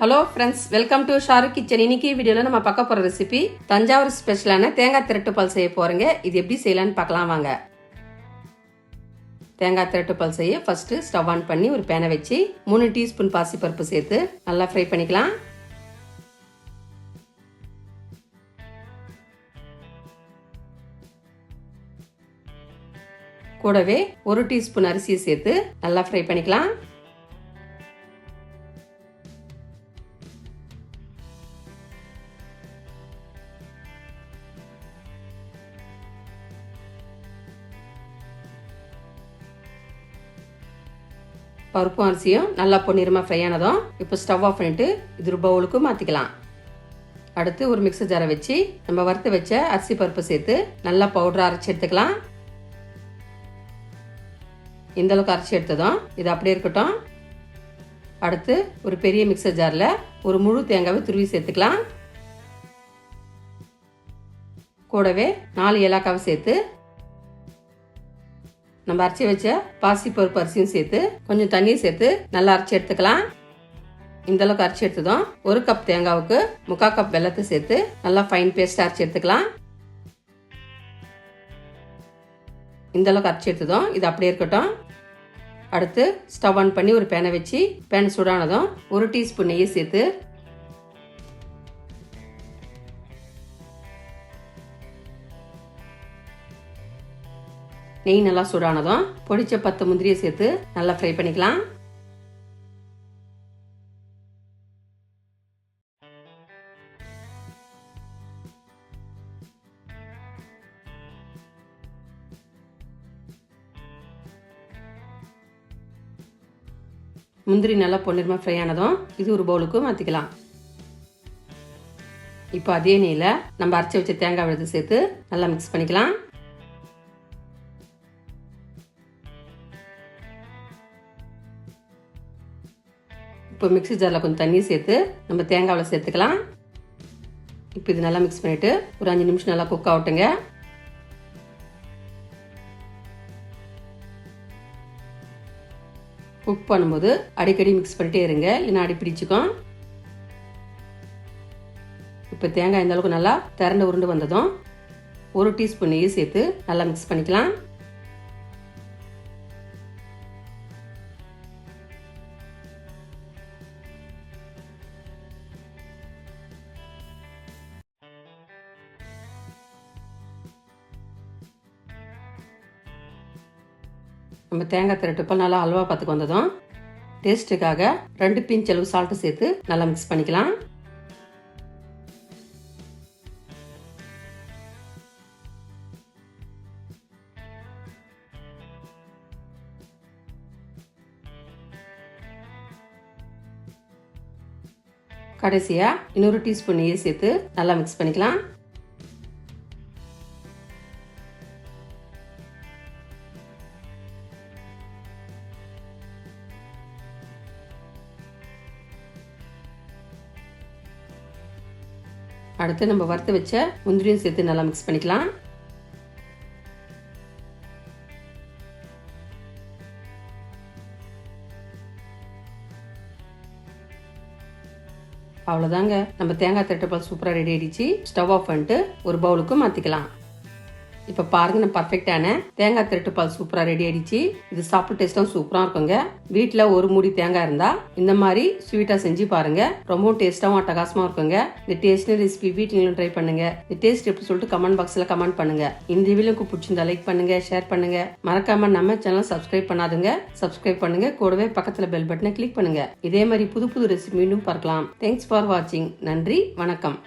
Hello friends welcome to Shahrukh kitchen இன்னைக்கு வீடியோவில் நம்ம பார்க்க போகிற ரெசிபி தஞ்சாவூர் ஸ்பெஷலான தேங்காய் திரட்டு பால் செய்ய போகிறோங்க இது எப்படி செய்யலான்னு பார்க்கலாம் வாங்க. தேங்காய் திரட்டு பால் செய்ய ஃபஸ்ட்டு ஸ்டவ் ஆன் பண்ணி ஒரு பேனை வச்சு மூணு டீஸ்பூன் பாசிப்பருப்பு சேர்த்து நல்லா ஃப்ரை பண்ணிக்கலாம். கூடவே ஒரு டீஸ்பூன் அரிசியை சேர்த்து நல்லா ஃப்ரை பண்ணிக்கலாம். பருப்பும் அரிசியும் நல்லா பொன்னிறமாக ஃப்ரை ஆனதும் இப்போ ஸ்டவ் ஆஃப் பண்ணிட்டு இது பவுலுக்கு மாற்றிக்கலாம் அடுத்து ஒரு மிக்சர் ஜாரை வச்சு நம்ம வறுத்து வச்ச அரிசி பருப்பு சேர்த்து நல்லா பவுடர் அரைச்சி எடுத்துக்கலாம். இந்த அளவுக்கு அரைச்சி எடுத்ததும் இது அப்படியே இருக்கட்டும். அடுத்து ஒரு பெரிய மிக்சர் ஜாரில் ஒரு முழு தேங்காவை துருவி சேர்த்துக்கலாம். கூடவே நாலு ஏலாக்காவை சேர்த்து நம்ம அரைச்சி வச்ச பாசி பருப்பு அரிசியும் சேர்த்து கொஞ்சம் தண்ணியும் சேர்த்து நல்லா அரைச்சி எடுத்துக்கலாம். இந்த அளவுக்கு அரைச்சி எடுத்ததும் ஒரு கப் தேங்காவுக்கு முக்கால் கப் வெள்ளத்தை சேர்த்து நல்லா ஃபைன் பேஸ்ட் அரைச்சி எடுத்துக்கலாம். இந்த அளவுக்கு அரைச்சி எடுத்ததும் இது அப்படியே இருக்கட்டும். அடுத்து ஸ்டவ் ஆன் பண்ணி ஒரு பேனை வச்சு பேன் சூடானதும் ஒரு டீஸ்பூன் நெய்யை சேர்த்து நெய் நல்லா சூடானதும் பொடிச்ச பத்து முந்திரியை சேர்த்து நல்லா ஃப்ரை பண்ணிக்கலாம். முந்திரி நல்லா பொன்னிறமாக ஃப்ரை ஆனதும் இது ஒரு பவுலுக்கு மாற்றிக்கலாம் இப்போ அதே நெய்யில் நம்ம அரைச்சி வச்ச தேங்காய் விழுது சேர்த்து நல்லா மிக்ஸ் பண்ணிக்கலாம். இப்போ மிக்ஸி ஜாரில் கொஞ்சம் தண்ணி சேர்த்து நம்ம தேங்காவில் சேர்த்துக்கலாம். இப்போ இது நல்லா மிக்ஸ் பண்ணிவிட்டு ஒரு அஞ்சு நிமிஷம் நல்லா குக் ஆகட்டுங்க. குக் பண்ணும்போது அடிக்கடி மிக்ஸ் பண்ணிட்டே இருங்க இல்லைன்னா அடி பிடிச்சிக்கும். இப்போ தேங்காய் இந்த அளவுக்கு நல்லா திரண்டு உருண்டு வந்ததும் ஒரு டீஸ்பூன் நெய் சேர்த்து நல்லா மிக்ஸ் பண்ணிக்கலாம். நம்ம தேங்காய் திரட்டுப்பல் நல்லா அல்வா பார்த்துக்கு வந்ததும் டேஸ்ட்டுக்காக ரெண்டு பிஞ்ச் அளவு சால்ட்டு சேர்த்து நல்லா மிக்ஸ் பண்ணிக்கலாம். கடைசியாக இன்னொரு டீஸ்பூன் நெய்யை சேர்த்து நல்லா மிக்ஸ் பண்ணிக்கலாம். அடுத்து நம்ம வறுத்து வச்ச முந்திரியும் சேர்த்து நல்லா மிக்ஸ் பண்ணிக்கலாம். அவ்வளோதாங்க நம்ம தேங்காய் திரட்டப்பால் சூப்பராக ரெடி ஆயிடுச்சு. ஸ்டவ் ஆஃப் பண்ணிட்டு ஒரு பவுலுக்கு மாற்றிக்கலாம் இப்போ பாருங்க நான் பர்ஃபெக்டான தேங்காய் திரட்டு பால் சூப்பராக ரெடி ஆயிடுச்சு. இது சாப்பிட்டு டேஸ்ட்டும் சூப்பராக இருக்குங்க. வீட்டில் ஒரு மூடி தேங்காய் இருந்தால் இந்த மாதிரி ஸ்வீட்டாக செஞ்சு பாருங்க. ரொம்பவும் டேஸ்ட்டாகவும் அட்டகாசமாக இருக்குங்க. இந்த டேஸ்ட் ரெசிபி வீட்டிலும் ட்ரை பண்ணுங்க. இந்த டேஸ்ட் எப்படி சொல்லிட்டு கமெண்ட் பாக்ஸில் கமெண்ட் பண்ணுங்க. இந்த வீடியோக்கு பிடிச்சிருந்தா லைக் பண்ணுங்க ஷேர் பண்ணுங்க. மறக்காம நம்ம சேனல் சப்ஸ்கிரைப் பண்ணாதுங்க. சப்ஸ்கிரைப் பண்ணுங்க. கூடவே பக்கத்தில் பெல் பட்டனை கிளிக் பண்ணுங்க. இதே மாதிரி புது புது ரெசிபி மீண்டும் பார்க்கலாம். தேங்க்ஸ் ஃபார் வாட்சிங் நன்றி வணக்கம்.